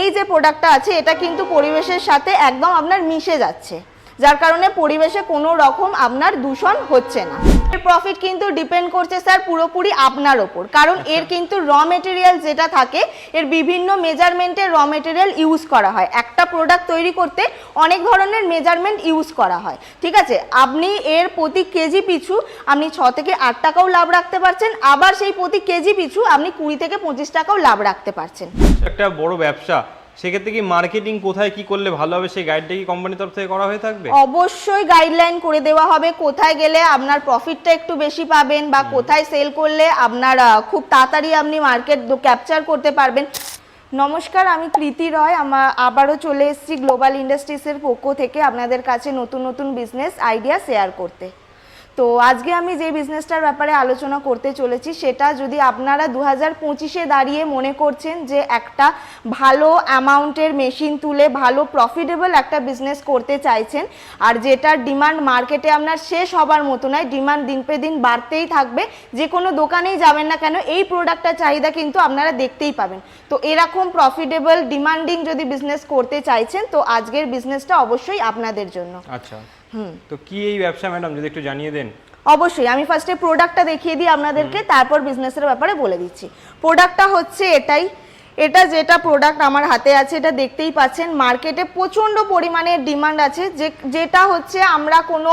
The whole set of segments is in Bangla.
এই যে প্রোডাক্টটা আছে এটা কিন্তু পরিবেশের সাথে একদম আপনার মিশে যাচ্ছে। যার কারণে পরিবেশে কোনো রকম আপনার দূষণ হচ্ছে না। এর প্রফিট কিন্তু ডিপেন্ড করছে স্যার পুরোপুরি আপনার ওপর। কারণ এর কিন্তু র মেটেরিয়াল যেটা থাকে এর বিভিন্ন মেজারমেন্টের র মেটেরিয়াল ইউজ করা হয়। একটা প্রোডাক্ট তৈরি করতে অনেক ধরনের মেজারমেন্ট ইউজ করা হয়। ঠিক আছে? আপনি এর প্রতি কেজি পিছু আপনি ছ থেকে আট টাকাও লাভ রাখতে পারছেন আবার সেই প্রতি কেজি পিছু আপনি কুড়ি থেকে পঁচিশ টাকাও লাভ রাখতে পারছেন। একটা বড় ব্যবসা সেক্ষেত্রে কি মার্কেটিং কোথায় কি করলে ভালো হবে সেই গাইডটা কি কোম্পানির তরফ থেকে করা হয়ে থাকবে? অবশ্যই গাইডলাইন করে দেওয়া হবে কোথায় গেলে আপনার প্রফিটটা একটু বেশি পাবেন বা কোথায় সেল করলে আপনার খুব তাড়াতাড়ি আপনি মার্কেট ক্যাপচার করতে পারবেন। নমস্কার, আমি কৃতি রয়। আমার আবারও চলে এসেছি গ্লোবাল ইন্ডাস্ট্রিজের পক্ষ থেকে আপনাদের কাছে নতুন নতুন বিজনেস আইডিয়া শেয়ার করতে। তো আজকে আমি যে বিজনেসটার ব্যাপারে আলোচনা করতে চলেছি, সেটা যদি আপনারা দু হাজার পঁচিশে দাঁড়িয়ে মনে করছেন যে একটা ভালো অ্যামাউন্টের মেশিন তুলে ভালো প্রফিটেবল একটা বিজনেস করতে চাইছেন, আর যেটার ডিমান্ড মার্কেটে আপনার শেষ হবার মতো নয় ডিমান্ড দিন পে দিন বাড়তেই থাকবে, যে কোনো দোকানেই যাবেন না কেন, এই প্রোডাক্টটার চাহিদা কিন্তু আপনারা দেখতেই পাবেন। তো এরকম প্রফিটেবল ডিমান্ডিং যদি বিজনেস করতে চাইছেন, তো আজকের বিজনেসটা অবশ্যই আপনাদের জন্য। আচ্ছা। তো কি এই ব্যবসা ম্যাডাম যদি একটু জানিয়ে দেন? অবশ্যই আমি ফার্স্টে প্রোডাক্টটা দেখিয়ে দিই আপনাদেরকে তারপর বিজনেসের ব্যাপারে বলে দিচ্ছি। প্রোডাক্টটা হচ্ছে এটাই এটা যেটা প্রোডাক্ট আমার হাতে আছে এটা দেখতেই পাচ্ছেন। মার্কেটে প্রচণ্ড পরিমাণে ডিমান্ড আছে। যে যেটা হচ্ছে আমরা কোনো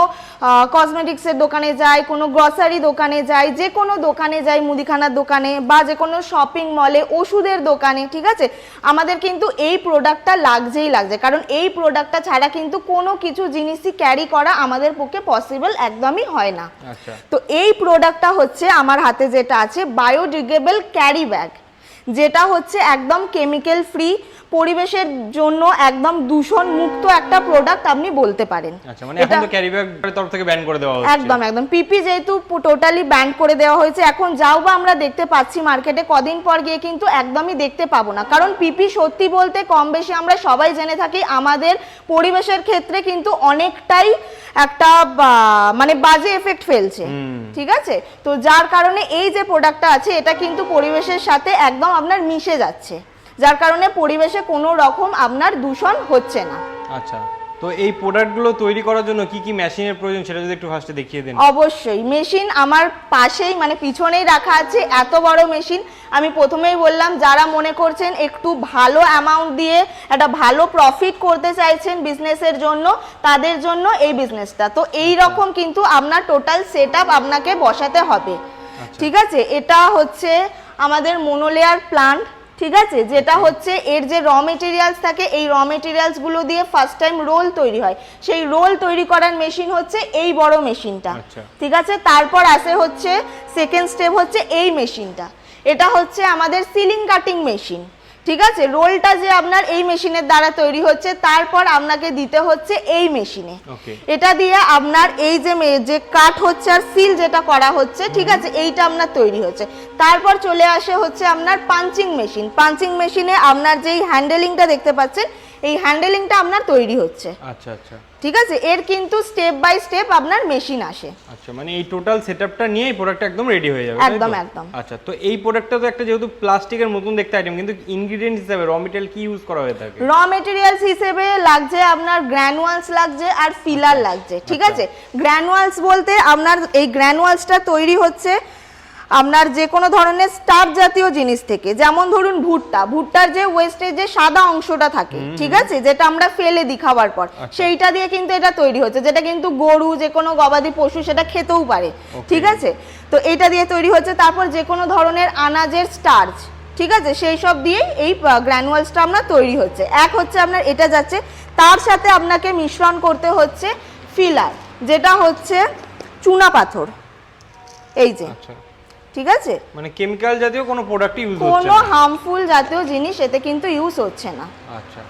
কসমেটিক্সের দোকানে যাই কোনো গ্রসারি দোকানে যাই যে কোনো দোকানে যাই মুদিখানার দোকানে বা যে কোনো শপিং মলে ওষুধের দোকানে ঠিক আছে? আমাদের কিন্তু এই প্রোডাক্টটা লাগছেই লাগছে। কারণ এই প্রোডাক্টটা ছাড়া কিন্তু কোনো কিছু জিনিসই ক্যারি করা আমাদের পক্ষে পসিবল একদমই হয় না। আচ্ছা। তো এই প্রোডাক্টটা হচ্ছে আমার হাতে যেটা আছে বায়োডিগ্রেডেবল ক্যারি ব্যাগ যেটা হচ্ছে একদম কেমিক্যাল ফ্রি পরিবেশের জন্য একদম দূষণ মুক্ত একটা প্রোডাক্ট আপনি বলতে পারেন। আচ্ছা মানে এখন তো ক্যারি তরফ থেকে ব্যান করে দেওয়া হচ্ছে। একদম একদম। পিপি যেহেতু টোটালি ব্যান করে দেওয়া হয়েছে এখন যাও বা আমরা দেখতে পাচ্ছি মার্কেটে কদিন পর গিয়ে কিন্তু একদমই দেখতে পাবো না। কারণ পিপি সত্যি বলতে কম বেশি আমরা সবাই জেনে থাকি আমাদের পরিবেশের ক্ষেত্রে কিন্তু অনেকটাই একটা মানে বাজে এফেক্ট ফেলছে। ঠিক আছে? তো যার কারণে এই যে প্রোডাক্টটা আছে এটা কিন্তু পরিবেশের সাথে একদম আপনার মিশে যাচ্ছে। যার কারণে পরিবেশে কোনো রকম আপনার দূষণ হচ্ছে না। আচ্ছা তো এই প্রোডাক্টগুলো তৈরি করার জন্য কি কি মেশিনের প্রয়োজন সেটা যদি একটু ফার্স্টে দেখিয়ে দেন। অবশ্যই মেশিন আমার পাশেই মানে পিছনেই রাখা আছে এত বড় মেশিন আমি প্রথমেই বললাম যারা মনে করছেন একটু ভালো অ্যামাউন্ট দিয়ে একটা ভালো প্রফিট করতে চাইছেন বিজনেসের জন্য তাদের জন্য এই বিজনেসটা তো এই রকম কিন্তু আপনার টোটাল সেট আপনাকে বসাতে হবে। ঠিক আছে? এটা হচ্ছে আমাদের মোনোলেয়ার প্লান্ট ঠিক আছে? যেটা হচ্ছে এর যে র মেটেরিয়ালস থাকে এই র মেটেরিয়ালসগুলো দিয়ে ফার্স্ট টাইম রোল তৈরি হয়। সেই রোল তৈরি করার মেশিন হচ্ছে এই বড় মেশিনটা আচ্ছা। ঠিক আছে? তারপর আসে হচ্ছে সেকেন্ড স্টেপ হচ্ছে এই মেশিনটা এটা হচ্ছে আমাদের সিলিং কাটিং মেশিন ঠিক আছে? রোলটা যে আপনার এই মেশিনের দ্বারা তৈরি হচ্ছে তারপর আপনাকে দিতে হচ্ছে এই মেশিনে। এটা দিয়ে আপনার এই যে যে কাঠ হচ্ছে আর সিল যেটা করা হচ্ছে ঠিক আছে? এইটা আপনার তৈরি হচ্ছে। তারপর চলে আসে হচ্ছে আপনার পাঞ্চিং মেশিন। পাঞ্চিং মেশিনে আপনার যেই হ্যান্ডেলিংটা দেখতে পাচ্ছেন এই হ্যান্ডেলিংটা আপনার তৈরি হচ্ছে। আচ্ছা আচ্ছা। ঠিক আছে? এর কিন্তু স্টেপ বাই স্টেপ আপনার মেশিন আসে। আচ্ছা মানে এই টোটাল সেটআপটা নিয়ে এই প্রোডাক্ট একদম রেডি হয়ে যাবে একদম, একদম। আচ্ছা তো এই প্রোডাক্টটা তো একটা যেহেতু প্লাস্টিকের মতন দেখতে আইটেম কিন্তু ইনগ্রেডিয়েন্ট হিসেবে র মেটেরিয়াল কি ইউজ করা হয়ে থাকে? র মেটেরিয়ালস হিসেবে লাগছে আপনার গ্র্যানুয়ালস লাগছে আর ফিলার লাগছে ঠিক আচ্ছা। আছে? গ্র্যানুয়ালস বলতে আপনার এই গ্র্যানুয়ালসটা তৈরি হচ্ছে আপনার যে কোনো ধরনের স্টার জাতীয় জিনিস থেকে যেমন ধরুন ভুট্টা ভুট্টার যে ওয়েস্টের যে সাদা অংশটা থাকে ঠিক আছে? যেটা আমরা ফেলে দিই খাওয়ার পর আচ্ছা। সেইটা দিয়ে কিন্তু এটা তৈরি হচ্ছে যেটা কিন্তু গরু যে কোনো গবাদি পশু সেটা খেতেও পারে ঠিক আছে? তো এটা দিয়ে তৈরি হচ্ছে তারপর যে কোনো ধরনের আনাজের স্টার্চ ঠিক আছে? সেই সব দিয়েই এই গ্র্যানুয়ালসটা আপনার তৈরি হচ্ছে। এক হচ্ছে আপনার এটা যাচ্ছে তার সাথে আপনাকে মিশ্রণ করতে হচ্ছে ফিলার যেটা হচ্ছে চুনা পাথর এই যে। আচ্ছা। ঠিক আছে? মানে কেমিক্যাল জাতীয় কোনো প্রোডাক্ট ইউজ হচ্ছে কোনো হার্মফুল জাতীয় জিনিস এতে কিন্তু ইউজ হচ্ছে না। আচ্ছা।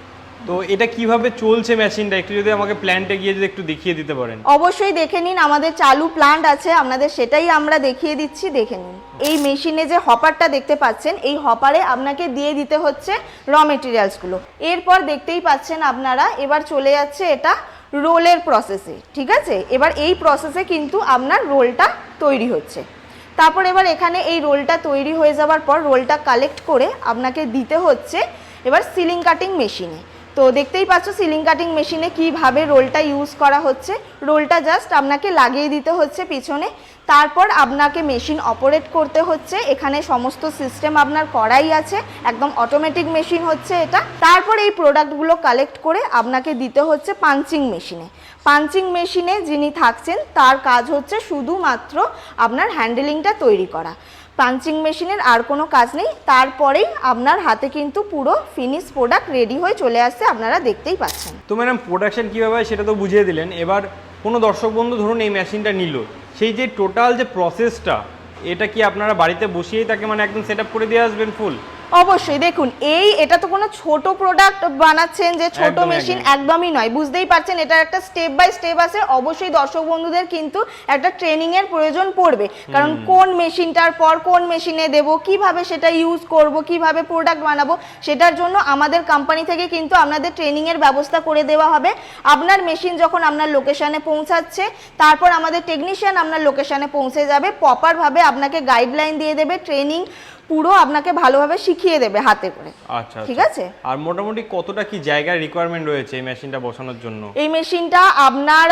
তো এটা কীভাবে চলছে মেশিনটা একটু যদি আমাকে প্ল্যান্টে গিয়ে যদি একটু দেখিয়ে দিতে পারেন। অবশ্যই দেখে নিন আমাদের চালু প্ল্যান্ট আছে আপনাদের সেটাই আমরা দেখিয়ে দিচ্ছি দেখে নিন। এই মেশিনে যে হপারটা দেখতে পাচ্ছেন এই হপারে আপনাকে দিয়ে দিতে হচ্ছে র মেটেরিয়ালসগুলো এরপর দেখতেই পাচ্ছেন আপনারা এবার চলে যাচ্ছে এটা রোলের প্রসেসে ঠিক আছে? এবার এই প্রসেসে কিন্তু আপনার রোলটা তৈরি হচ্ছে। তারপর এবার এখানে এই রোলটা তৈরি হয়ে যাওয়ার পর রোলটা কালেক্ট করে আপনাকে দিতে হচ্ছে এবার সিলিং কাটিং মেশিনে। তো দেখতেই পাচ্ছ সিলিং কাটিং মেশিনে কীভাবে রোলটা ইউজ করা হচ্ছে। রোলটা জাস্ট আপনাকে লাগিয়ে দিতে হচ্ছে পিছনে। তারপর আপনাকে মেশিন অপারেট করতে হচ্ছে। এখানে সমস্ত সিস্টেম আপনার করাই আছে। একদম অটোমেটিক মেশিন হচ্ছে এটা। তারপর এই প্রোডাক্টগুলো কালেক্ট করে আপনাকে দিতে হচ্ছে পাঞ্চিং মেশিনে পাঞ্চিং মেশিনে যিনি থাকছেন, তার কাজ হচ্ছে শুধুমাত্র আপনার হ্যান্ডেলিংটা তৈরি করা। পাঞ্চিং মেশিনের আর কোনো কাজ নেই। তারপরেই আপনার হাতে কিন্তু পুরো ফিনিশ প্রোডাক্ট রেডি হয়ে চলে আসছে আপনারা দেখতেই পাচ্ছেন। তো ম্যাডাম প্রোডাকশন কীভাবে সেটা তো বুঝিয়ে দিলেন। এবার কোনো দর্শক বন্ধু ধরুন এই মেশিনটা নিল। সেই যে টোটাল যে প্রসেসটা এটা কি আপনারা বাড়িতে বসিয়েই তাকে মানে একদম সেট করে দিয়ে আসবেন ফুল অবশ্যই দেখুন এই এটা তো কোনো ছোট প্রোডাক্ট বানাচ্ছেন যে ছোট মেশিন একদমই। নয়। বুঝতেই পারছেন এটা একটা স্টেপ বাই স্টেপ আছে। অবশ্যই দর্শক বন্ধুদের কিন্তু একটা ট্রেনিং এর প্রয়োজন পড়বে। কারণ কোন মেশিনটার পর কোন মেশিনে দেব কীভাবে সেটা ইউজ করব কীভাবে প্রোডাক্ট বানাবো সেটার জন্য আমাদের কোম্পানি থেকে কিন্তু আপনাদের ট্রেনিং এর ব্যবস্থা করে দেওয়া হবে। আপনার মেশিন যখন আপনার লোকেশনে পৌঁছাচ্ছে তারপর আমাদের টেকনিশিয়ান আপনার লোকেশনে পৌঁছে যাবে। প্রপার ভাবে আপনাকে গাইডলাইন দিয়ে দেবে ট্রেনিং পুরো আপনাকে ভালোভাবে শিখিয়ে দেবে হাতে করে। আচ্ছা ঠিক আচ্ছা। আছে? আর মোটামুটি কতটা কি জায়গার রিকোয়ারমেন্ট রয়েছে এই মেশিনটা বসানোর জন্য? এই মেশিনটা আপনার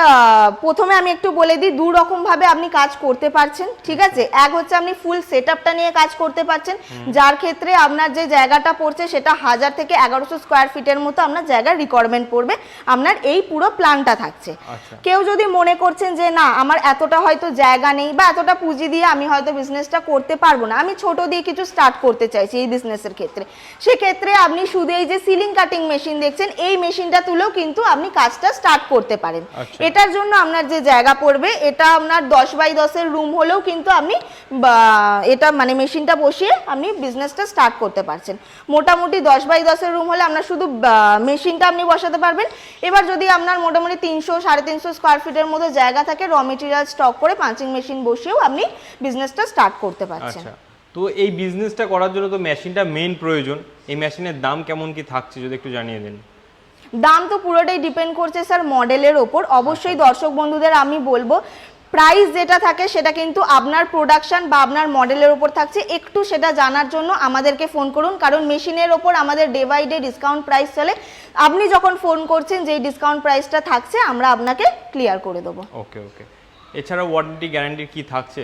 প্রথমে আমি একটু বলে দিই দু রকম ভাবে আপনি কাজ করতে পারছেন ঠিক আছে? এক হচ্ছে আপনি ফুল সেট নিয়ে কাজ করতে পারছেন যার ক্ষেত্রে আপনার যে জায়গাটা পড়ছে সেটা হাজার থেকে এগারোশো স্কোয়ার ফিটের মতো আপনার জায়গার রিকোয়ারমেন্ট পড়বে আপনার এই পুরো প্ল্যানটা থাকছে। আচ্ছা। কেউ যদি মনে করছেন যে না আমার এতটা হয়তো জায়গা নেই বা এতটা পুঁজি দিয়ে আমি হয়তো বিজনেসটা করতে পারব না। আমি ছোট দিয়ে কিছু স্টার্ট করতে চাইছি এই বিজনেসের ক্ষেত্রে। সেক্ষেত্রে আপনি শুধু এই যে সিলিং কাটিং মেশিন দেখছেন এই মেশিনটা তুলেও কিন্তু আপনি কাজটা স্টার্ট করতে পারেন। আচ্ছা। এটার জন্য আপনার যে জায়গা পড়বে এটা আপনার দশ বাই দশের রুম হলেও কিন্তু আপনি এটা মানে মেশিনটা বসিয়ে আপনি বিজনেসটা স্টার্ট করতে পারছেন। মোটামুটি দশ বাই দশের রুম হলে আপনার শুধু মেশিনটা আপনি বসাতে পারবেন। এবার যদি আপনার মোটামুটি তিনশো সাড়ে তিনশো স্কোয়ার ফিটের মতো জায়গা থাকে র মেটেরিয়াল স্টক করে পাঞ্চিং মেশিন বসিয়েও আপনি বিজনেসটা স্টার্ট করতে পারছেন। আচ্ছা। তো এই বিজনেসটা করার জন্য তো মেশিনটা মেইন প্রয়োজন। এই মেশিনের দাম কেমন কি থাকছে যদি একটু জানিয়ে দেন। দাম তো পুরোটাই ডিপেন্ড করছে স্যার মডেলের ওপর। অবশ্যই দর্শক বন্ধুদের আমি বলব প্রাইস যেটা থাকে সেটা কিন্তু আপনার প্রোডাকশন বা আপনার মডেলের ওপর থাকছে। একটু সেটা জানার জন্য আমাদেরকে ফোন করুন কারণ মেশিনের ওপর আমাদের day by day discount price চলে। আপনি যখন ফোন করছেন যেই ডিসকাউন্ট প্রাইসটা থাকছে আমরা আপনাকে ক্লিয়ার করে দেবো। ওকে ওকে এছাড়া ওয়ারেন্টি গ্যারান্টি কি থাকছে?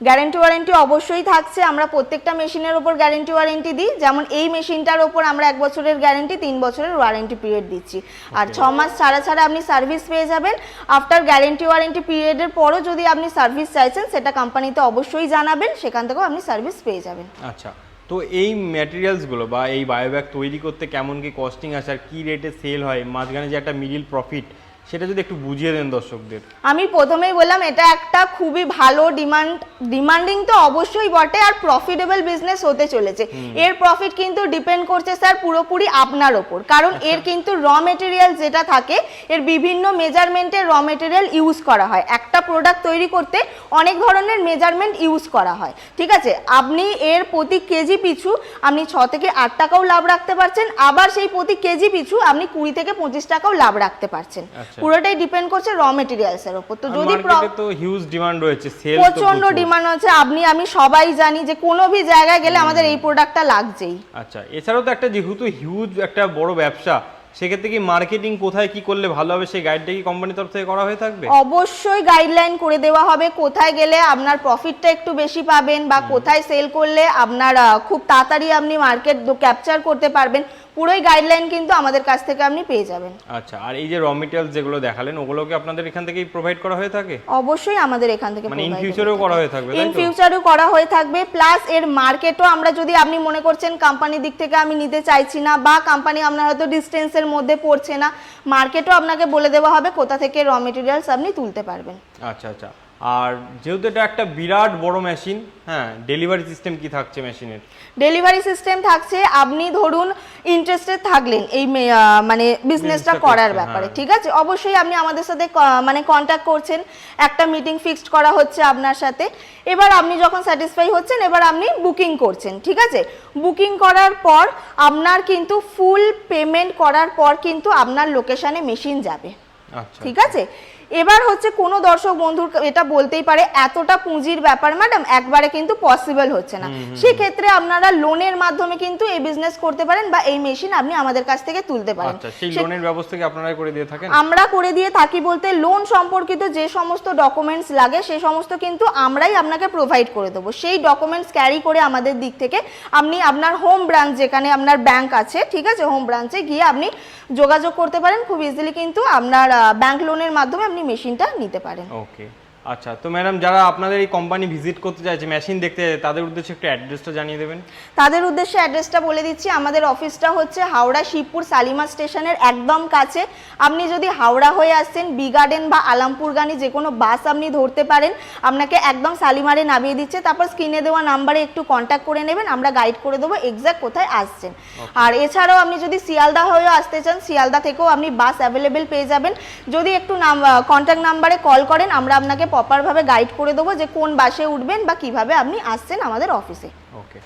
গ্যারেন্টি ওয়ারেন্টি অবশ্যই থাকছে। আমরা প্রত্যেকটা মেশিনের ওপর গ্যারেন্টি ওয়ারেন্টি দিই। যেমন এই মেশিনটার ওপর আমরা এক বছরের গ্যারেন্টি তিন বছরের ওয়ারেন্টি পিরিয়ড দিচ্ছি। আর ছ মাস ছাড়া ছাড়া আপনি সার্ভিস পেয়ে যাবেন। আফটার গ্যারেন্টি ওয়ারেন্টি পিরিয়ডের পরও যদি আপনি সার্ভিস চাইছেন সেটা কোম্পানিতে অবশ্যই জানাবেন। সেখান থেকেও আপনি সার্ভিস পেয়ে যাবেন। আচ্ছা তো এই ম্যাটেরিয়ালসগুলো বা এই বায়োব্যাগ তৈরি করতে কেমন কি কস্টিং আছে? আর কি রেটে সেল হয়? মাঝখানে যে একটা মিডিল প্রফিট সেটা যদি একটু বুঝিয়ে দেন দর্শকদের। আমি প্রথমেই বললাম এটা একটা খুবই ভালো ডিমান্ড ডিমান্ডিং তো অবশ্যই বটে আর প্রফিটেবল বিজনেস হতে চলেছে। এর প্রফিট কিন্তু ডিপেন্ড করছে স্যার পুরোপুরি আপনার ওপর। কারণ এর কিন্তু র মেটেরিয়াল যেটা থাকে এর বিভিন্ন মেজারমেন্টের র মেটেরিয়াল ইউজ করা হয়। একটা প্রোডাক্ট তৈরি করতে অনেক ধরনের মেজারমেন্ট ইউজ করা হয়। ঠিক আছে? আপনি এর প্রতি কেজি পিছু আপনি ছ থেকে আট টাকাও লাভ রাখতে পারছেন। আবার সেই প্রতি কেজি পিছু আপনি কুড়ি থেকে পঁচিশ টাকাও লাভ রাখতে পারছেন। আচ্ছা। পুরোটাই ডিপেন্ড করছে র মেটেরিয়ালস এর উপর। তো যদি মার্কেটে তো হিউজ ডিমান্ড রয়েছে সেল প্রচণ্ড ডিমান্ড আছে আপনি আমি সবাই জানি যে কোনো ভি জায়গায় গেলে আমাদের এই প্রোডাক্টটা লাগছেই। আচ্ছা এছাড়াও তো একটা যেহেতু হিউজ একটা বড় ব্যবসা সেক্ষেত্রে কি মার্কেটিং কোথায় কি করলে ভালো হবে সেই গাইডটা কি কোম্পানির তরফ থেকে করা হয়ে থাকবে? অবশ্যই গাইডলাইন করে দেওয়া হবে কোথায় গেলে আপনার প্রফিটটা একটু বেশি পাবেন বা কোথায় সেল করলে আপনার খুব তাড়াতাড়ি আপনি মার্কেট ক্যাপচার করতে পারবেন। পুরোই গাইডলাইন কিন্তু আমাদের কাছ থেকে আপনি পেয়ে যাবেন। আচ্ছা আর এই যে র মেটেরিয়ালস যেগুলো দেখালেন ওগুলোকে আপনাদের এখান থেকেই প্রোভাইড করা হয়ে থাকে? অবশ্যই আমাদের এখান থেকে মানে future এও করা হয়ে থাকবে, ইন? ফিউচারও করা হয়ে থাকবে প্লাস এর মার্কেটও আমরা যদি আপনি মনে করছেন কোম্পানির দিক থেকে আমি নিতে চাইছি না বা কোম্পানি আপনার হয়তো ডিস্টেন্সের মধ্যে পড়ছে না মার্কেটও আপনাকে বলে দেওয়া হবে কোথা থেকে র মেটেরিয়ালস আপনি তুলতে পারবেন। আচ্ছা আচ্ছা। আর যেহেতু এটা একটা বিরাট বড় মেশিন হ্যাঁ ডেলিভারি সিস্টেম কি থাকছে মেশিনের? ডেলিভারি সিস্টেম থাকছে আপনি ধরুন ইন্টারেস্টেড থাকলেন এই মানে বিজনেসটা করার ব্যাপারে হ্যাঁ। ঠিক আছে? অবশ্যই আপনি আমাদের সাথে মানে কন্ট্যাক্ট করছেন একটা মিটিং ফিক্সড করা হচ্ছে আপনার সাথে। এবার আপনি যখন স্যাটিসফাই হচ্ছেন এবার আপনি বুকিং করছেন ঠিক আছে? বুকিং করার পর আপনার কিন্তু ফুল পেমেন্ট করার পর কিন্তু আপনার লোকেশনে মেশিন যাবে। আচ্ছা ঠিক আছে? এবার হচ্ছে কোনো দর্শক বন্ধুর এটা বলতেই পারে এতটা পুঁজির ব্যাপার ম্যাডাম একবারে কিন্তু পসিবল হচ্ছে না। সেক্ষেত্রে আপনারা লোনের মাধ্যমে কিন্তু এই বিজনেস করতে পারেন বা এই মেশিন আপনি আমাদের কাছ থেকে তুলতে পারেন। আচ্ছা সেই লোনের ব্যবস্থা কি আপনারাই করে দিয়ে থাকেন? আমরা করে দিয়ে থাকি বলতে লোন সম্পর্কিত যে সমস্ত ডকুমেন্টস লাগে সেই সমস্ত কিন্তু আমরাই আপনাকে প্রোভাইড করে দেবো। সেই ডকুমেন্টস ক্যারি করে আমাদের দিক থেকে আপনি আপনার হোম ব্রাঞ্চ যেখানে আপনার ব্যাংক আছে ঠিক আছে হোম ব্রাঞ্চে গিয়ে আপনি যোগাযোগ করতে পারেন। খুব ইজিলি কিন্তু আপনার ব্যাংক লোনের মাধ্যমে আপনি মেশিনটা নিতে পারেন। ওকে আচ্ছা তো ম্যাডাম যারা আপনাদের এই কোম্পানি ভিজিট করতে চাইছে মেশিন দেখতে চাইছে, তাদের উদ্দেশ্যে একটু অ্যাড্রেসটা জানিয়ে দেবেন। তাদের উদ্দেশ্যে অ্যাড্রেসটা বলে দিচ্ছি আমাদের অফিসটা হচ্ছে হাওড়া শিবপুর সালিমা স্টেশনের একদম কাছে। আপনি যদি হাওড়া হয়ে আসছেন বি গার্ডেন বা আলামপুরগানি যে কোনো বাস আপনি ধরতে পারেন। আপনাকে একদম সালিমারে নামিয়ে দিচ্ছে। তারপর স্ক্রিনে দেওয়া নাম্বারে একটু কন্ট্যাক্ট করে নেবেন আমরা গাইড করে দেবো এক্স্যাক্ট কোথায় আসছেন। আর এছাড়াও আপনি যদি শিয়ালদা হয়েও আসতে চান শিয়ালদা থেকেও আপনি বাস অ্যাভেলেবেল পেয়ে যাবেন। যদি একটু নাম কন্ট্যাক্ট নাম্বারে কল করেন আমরা আপনাকে প্রপারভাবে গাইড করে দেবো যে কোন বাসে উঠবেন বা কীভাবে আপনি আসছেন আমাদের অফিসে ওকে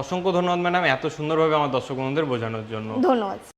অসংখ্য ধন্যবাদ ম্যাডাম এত সুন্দরভাবে আমার দর্শক বন্ধুদের বোঝানোর জন্য। ধন্যবাদ।